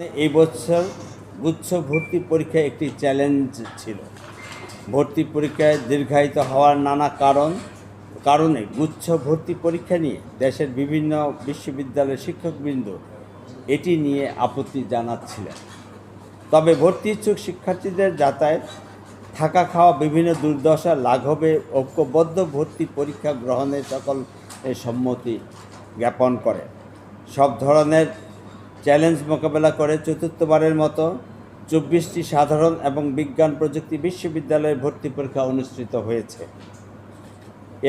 এই বছর গুচ্ছ ভর্তি পরীক্ষা একটি চ্যালেঞ্জ ছিল। ভর্তি পরীক্ষায় দীর্ঘায়িত হওয়ার নানা কারণ, কারণে গুচ্ছ ভর্তি পরীক্ষা নিয়ে দেশের বিভিন্ন বিশ্ববিদ্যালয়ের শিক্ষকবৃন্দ এটি নিয়ে আপত্তি জানাচ্ছিলেন। তবে ভর্তি ইচ্ছুক শিক্ষার্থীদের যাতায়াত, থাকা খাওয়া, বিভিন্ন দুর্দশা, লাঘবে, ঐক্যবদ্ধ ভর্তি পরীক্ষা গ্রহণের সকল সম্মতি জ্ঞাপন করে সব ধরনের চ্যালেঞ্জ মোকাবেলা করে চতুর্থবারের মতো চব্বিশটি সাধারণ এবং বিজ্ঞান প্রযুক্তি বিশ্ববিদ্যালয়ে ভর্তি পরীক্ষা অনুষ্ঠিত হয়েছে।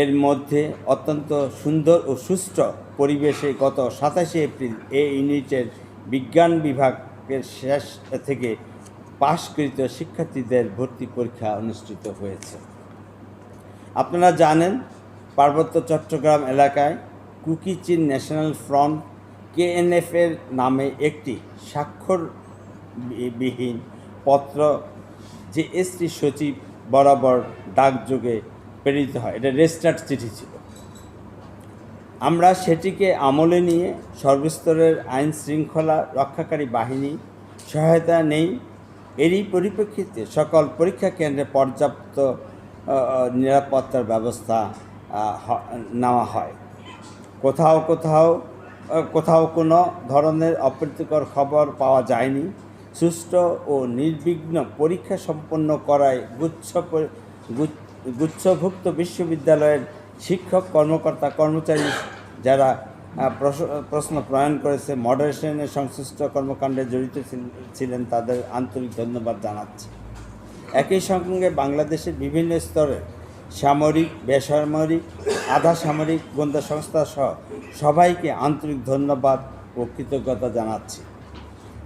এর মধ্যে অত্যন্ত সুন্দর ও সুষ্ঠু পরিবেশে গত সাতাশে এপ্রিল এ ইউনিটের বিজ্ঞান বিভাগের শেষ থেকে পাশকৃত শিক্ষার্থীদের ভর্তি পরীক্ষা অনুষ্ঠিত হয়েছে। আপনারা জানেন, পার্বত্য চট্টগ্রাম এলাকায় কুকিচিন ন্যাশনাল ফ্রন্ট কেএনএফ এর নামে একটি স্বাক্ষর বিহীন পত্র যে এসটি সচিব বরাবর ডাকযোগে প্রেরিত হয়। এটা রেজিস্টার্ড চিঠি ছিল। আমরা সেটিকে আমলে নিয়ে সর্বস্তরের আইন শৃঙ্খলা রক্ষাকারী বাহিনী সহায়তা নেই। এরই পরিপ্রেক্ষিতে সকল পরীক্ষা কেন্দ্রে পর্যাপ্ত নিরাপত্তার ব্যবস্থা নেওয়া হয়। কোথাও কোথাও কোথাও কোনো ধরনের অপ্রীতিকর খবর পাওয়া যায়নি। সুষ্ঠু ও নির্বিঘ্ন পরীক্ষা সম্পন্ন করায় গুচ্ছ গুচ্ছভুক্ত বিশ্ববিদ্যালয়ের শিক্ষক, কর্মকর্তা, কর্মচারী যারা প্রশ্ন প্রণয়ন করেছে মডারেশনের সংশ্লিষ্ট কর্মকাণ্ডে জড়িত ছিল- ছিলেন তাদের আন্তরিক ধন্যবাদ জানাচ্ছি। একই সঙ্গে বাংলাদেশের বিভিন্ন স্তরে সামরিক, বেসামরিক, আধা সামরিক গোয়েন্দা সংস্থা সহ সবাইকে আন্তরিক ধন্যবাদ ও কৃতজ্ঞতা জানাচ্ছি।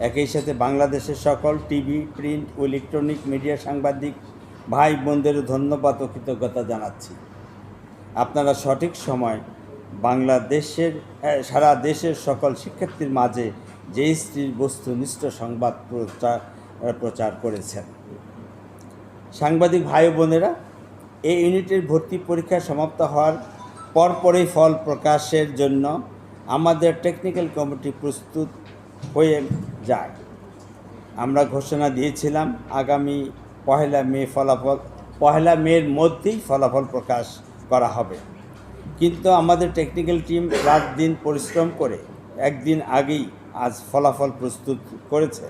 একই সাথে বাংলাদেশের সকল টিভি প্রিন্ট ও ইলেকট্রনিক মিডিয়া সাংবাদিক ভাই বোনদেরও ধন্যবাদ ও কৃতজ্ঞতা জানাচ্ছি। আপনারা সঠিক সময় বাংলাদেশের হ্যাঁ, সারা দেশের সকল শিক্ষার্থীর মাঝে যে স্ত্রীর বস্তুনিষ্ঠ সংবাদ প্রচার প্রচার করেছেন। সাংবাদিক ভাই বোনেরা এই ইউনিটের ভর্তি পরীক্ষা সমাপ্ত হওয়ার পরপরই ফল প্রকাশের জন্য আমাদের টেকনিক্যাল কমিটি প্রস্তুত হয়ে যায়। আমরা ঘোষণা দিয়েছিলাম, আগামী পহেলা মে ফলাফল, পহেলা মের মধ্যেই ফলাফল প্রকাশ করা হবে। কিন্তু আমাদের টেকনিক্যাল টিম রাত দিন পরিশ্রম করে একদিন আগেই আজ ফলাফল প্রস্তুত করেছে।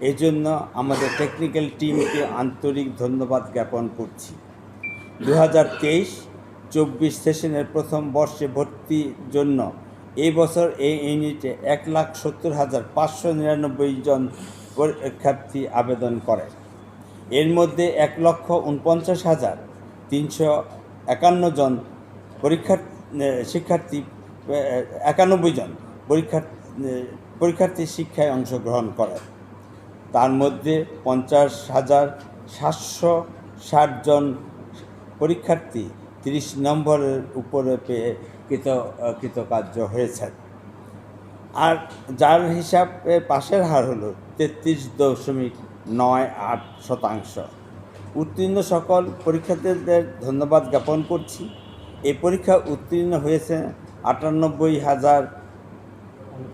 এই জন্য আমাদের টেকনিক্যাল টিমকে আন্তরিক ধন্যবাদ জ্ঞাপন করছি। দু হাজার তেইশ চব্বিশ সেশনের প্রথম বর্ষে ভর্তির জন্য এই বছর এই ইউনিটে এক লাখ সত্তর হাজার পাঁচশো নিরানব্বই জন পরীক্ষার্থী আবেদন করে। এর মধ্যে এক লক্ষ উনপঞ্চাশ হাজার তিনশো একান্ন জন পরীক্ষার শিক্ষার্থী একানব্বই জন পরীক্ষার পরীক্ষার্থী শিক্ষায় অংশগ্রহণ করে। তার মধ্যে পঞ্চাশ হাজার সাতশো ষাট জন পরীক্ষার্থী তিরিশ নম্বরের উপরে পেয়ে কৃত কৃতকার্য হয়েছেন। আর যার হিসাবে পাশের হার হলো তেত্রিশ দশমিক নয় আট শতাংশ। উত্তীর্ণ সকল পরীক্ষার্থীদের ধন্যবাদ জ্ঞাপন করছি। এই পরীক্ষা উত্তীর্ণ হয়েছে আটানব্বই হাজার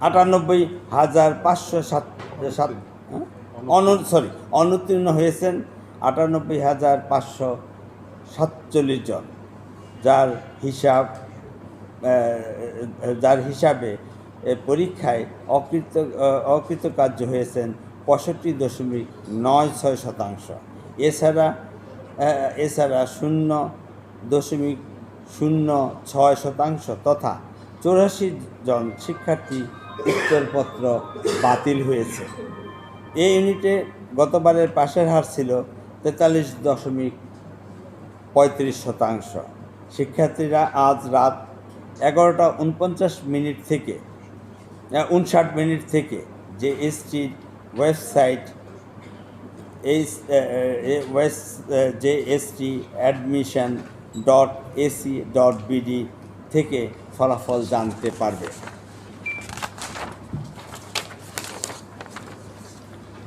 আটানব্বই হাজার পাঁচশো সাত সাত হ্যাঁ? সরি অনুত্তীর্ণ হয়েছেন আটানব্বই হাজার পাঁচশো সাতচল্লিশ জন। যার হিসাব যার হিসাবে পরীক্ষায় অকৃত অকৃতকার্য হয়েছেন পঁয়ষট্টি দশমিক নয় ছয় শতাংশ। এছাড়া এছাড়া শূন্য দশমিক শূন্য ছয় শতাংশ তথা চৌরাশি জন শিক্ষার্থী উত্তরপত্র বাতিল হয়েছে। এই ইউনিটে গতবারের পাশের হার ছিল তেতাল্লিশ দশমিক পঁয়ত্রিশ শতাংশ। শিক্ষার্থীরা আজ রাত এগারোটা উনপঞ্চাশ মিনিট থেকে উনষাট মিনিট থেকে যে এসটির ওয়েবসাইট, এই ওয়েস যে ST admission dot AC dot BD থেকে ফলাফল জানতে পারবে।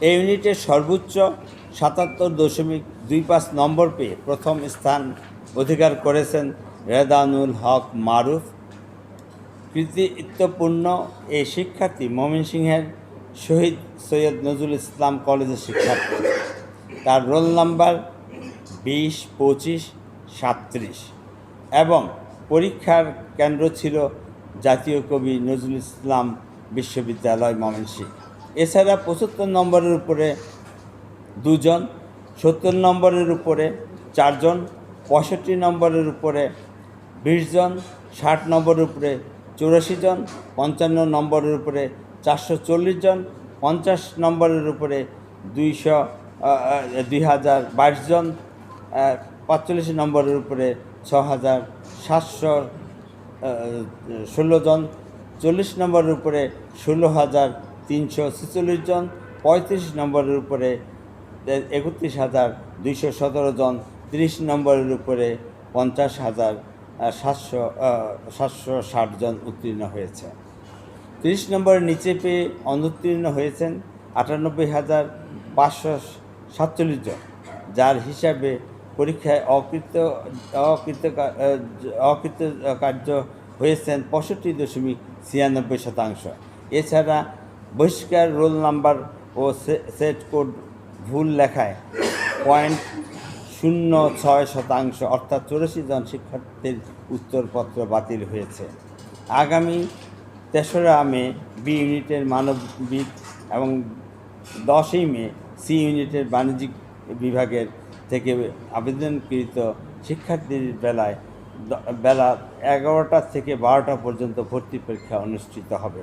এই ইউনিটের সর্বোচ্চ সাতাত্তর দশমিক দুই পাঁচ নম্বর পেয়ে প্রথম স্থান অধিকার করেছেন রেদানুল হক মারুফ। কৃতিত্বপূর্ণ এই শিক্ষার্থী ময়মনসিংহের শহীদ সৈয়দ নজরুল ইসলাম কলেজের শিক্ষার্থী। তার রোল নাম্বার বিশ, পঁচিশ, সাতত্রিশ এবং পরীক্ষার কেন্দ্র ছিল জাতীয় কবি নজরুল ইসলাম বিশ্ববিদ্যালয় ময়মনসিংহ এছাড়া পঁচাত্তর নম্বরের উপরে দুজন, সত্তর নম্বরের উপরে চারজন পঁয়ষট্টি নম্বরের উপরে বিশ জন, ষাট নম্বরের উপরে চৌরাশি জন, পঞ্চান্ন নম্বরের উপরে চারশো চল্লিশ জন, পঞ্চাশ নম্বরের উপরে দুইশো দুই হাজার বাইশ জন পাঁচচল্লিশ নম্বরের উপরে ছ হাজার সাতশো ষোলো জন, চল্লিশ নম্বরের উপরে ষোলো হাজার তিনশো ছেচল্লিশ জন, পঁয়ত্রিশ নম্বরের উপরে একত্রিশ হাজার দুইশো সতেরো জন তিরিশ নম্বরের উপরে পঞ্চাশ হাজার সাতশো সাতশো ষাট জন উত্তীর্ণ হয়েছে। তিরিশ নম্বরের নিচে পেয়ে অনুত্তীর্ণ হয়েছেন আটানব্বই হাজার পাঁচশো সাতচল্লিশ জন, যার হিসাবে পরীক্ষায় অকৃত অকৃত অকৃত কার্য হয়েছেন পঁয়ষট্টি দশমিক ছিয়ানব্বই শতাংশ। এছাড়া বহিষ্কার রোল নাম্বার ও সেট কোড ভুল লেখায় পয়েন্ট শূন্য ছয় শতাংশ, অর্থাৎ চৌরাশি জন শিক্ষার্থীর উত্তরপত্র বাতিল হয়েছে। আগামী তেসরা মে বি ইউনিটের মানবিক এবং দশই মে সি ইউনিটের বাণিজ্যিক বিভাগের থেকে আবেদনকৃত শিক্ষার্থীর বেলায় বেলা এগারোটা থেকে বারোটা পর্যন্ত ভর্তি পরীক্ষা অনুষ্ঠিত হবে।